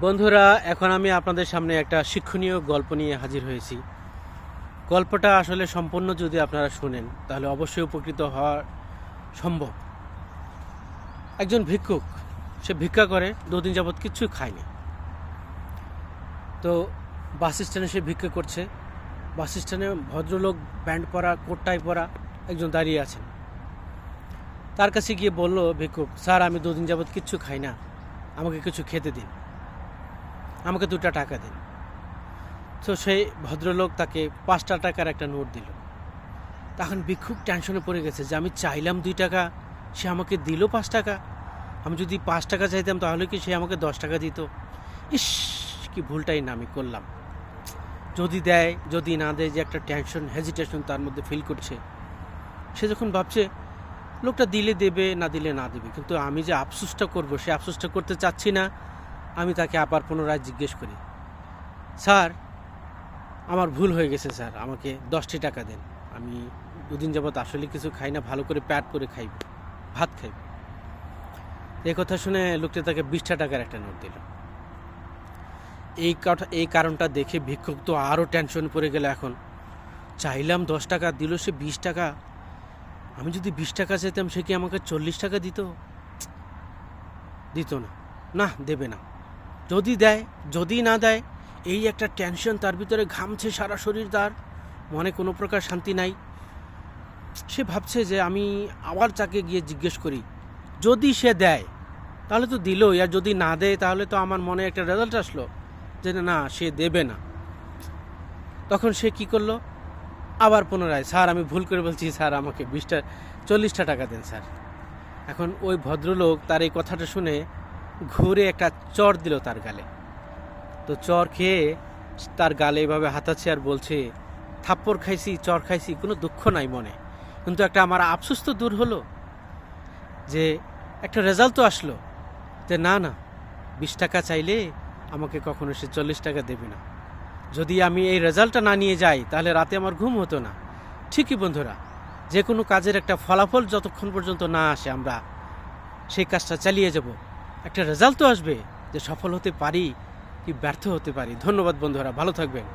বন্ধুরা, এখন আমি আপনাদের সামনে একটা শিক্ষণীয় গল্প নিয়ে হাজির হয়েছি। গল্পটা আসলে সম্পূর্ণ যদি আপনারা শুনেন, তাহলে অবশ্যই উপকৃত হওয়া সম্ভব। একজন ভিক্ষুক, সে ভিক্ষা করে, দুদিন যাবৎ কিচ্ছু খায়নি। তো বাস স্ট্যান্ডে সে ভিক্ষা করছে। বাস স্ট্যান্ডে ভদ্রলোক প্যান্ট পরা, কোটটাই পরা একজন দাঁড়িয়ে আছেন। তার কাছে গিয়ে বলল, ভিক্ষুক, স্যার, আমি দুদিন যাবৎ কিচ্ছু খাই না। আমাকে কিছু খেতে দিন। আমাকে দুটা টাকা দিন। তো সেই ভদ্রলোক তাকে পাঁচটা টাকার একটা নোট দিল। তখন ভিক্ষুক টেনশনে পড়ে গেছে যে আমি চাইলাম দুই টাকা, সে আমাকে দিল পাঁচ টাকা। আমি যদি পাঁচ টাকা চাইতাম তাহলে কি সে আমাকে দশ টাকা দিত? ইস, কি ভুলটাই না আমি করলাম। যদি দেয়, যদি না দেয় যে একটা টেনশন হেজিটেশন তার মধ্যে ফিল করছে। সে যখন ভাবছে, লোকটা দিলে দেবে, না দিলে না দেবে। কিন্তু আমি যে আফসোসটা করব, সে আফসোসটা করতে চাচ্ছি না। আমি তাকে আবার পুনরায় জিজ্ঞেস করি, স্যার, আমার ভুল হয়ে গেছে, স্যার, আমাকে দশটি টাকা দেন। আমি দুদিন যাবৎ আসলে কিছু খাই না, ভালো করে প্যাট করে খাইব, ভাত খাইব। এই কথা শুনে লোকটি তাকে বিশটা টাকার একটা নোট দিল। এই এই কারণটা দেখে ভিক্ষুক তো আরও টেনশন পড়ে গেল এখন। চাইলাম দশ টাকা, দিল সে বিশ টাকা। আমি যদি বিশ টাকা চাইতাম, সে কি আমাকে চল্লিশ টাকা দিত? দিত না। না, দেবে না। যদি দেয়, যদি না দেয়, এই একটা টেনশন তার ভিতরে ঘামছে সারা শরীর তার। মনে কোনো প্রকার শান্তি নাই। সে ভাবছে যে আমি আবার তাকে গিয়ে জিজ্ঞেস করি, যদি সে দেয়, তাহলে তো দিলই, আর যদি না দেয়, তাহলে তো আমার মনে একটা রেজাল্ট আসলো, যে না, সে দেবে না। তখন সে কি করল? আবার পুনরায়, স্যার, আমি ভুল করে বলছি, স্যার, আমাকে বিশটা, চল্লিশটা টাকা দেন, স্যার। এখন ওই ভদ্রলোক তার এই কথাটা শুনে ঘুরে একটা চর দিল তার গালে। তো চর খেয়ে তার গালে এভাবে হাতাচ্ছে আর বলছে, থাপ্পড় খাইছি, চর খাইছি, কোনো দুঃখ নাই মনে। কিন্তু একটা আমার আফসোস তো দূর হলো যে একটা রেজাল্ট তো আসলো যে না না, বিশ টাকা চাইলে আমাকে কখনো সে চল্লিশ টাকা দেবে না। যদি আমি এই রেজাল্টটা না নিয়ে যাই, তাহলে রাতে আমার ঘুম হতো না। ঠিকই বন্ধুরা, যে কোনো কাজের একটা ফলাফল যতক্ষণ পর্যন্ত না আসে, আমরা সেই কাজটা চালিয়ে যাব। একটা রেজাল্ট তো আসবে যে সফল হতে পারি কি ব্যর্থ হতে পারি। ধন্যবাদ বন্ধুরা, ভালো থাকবেন।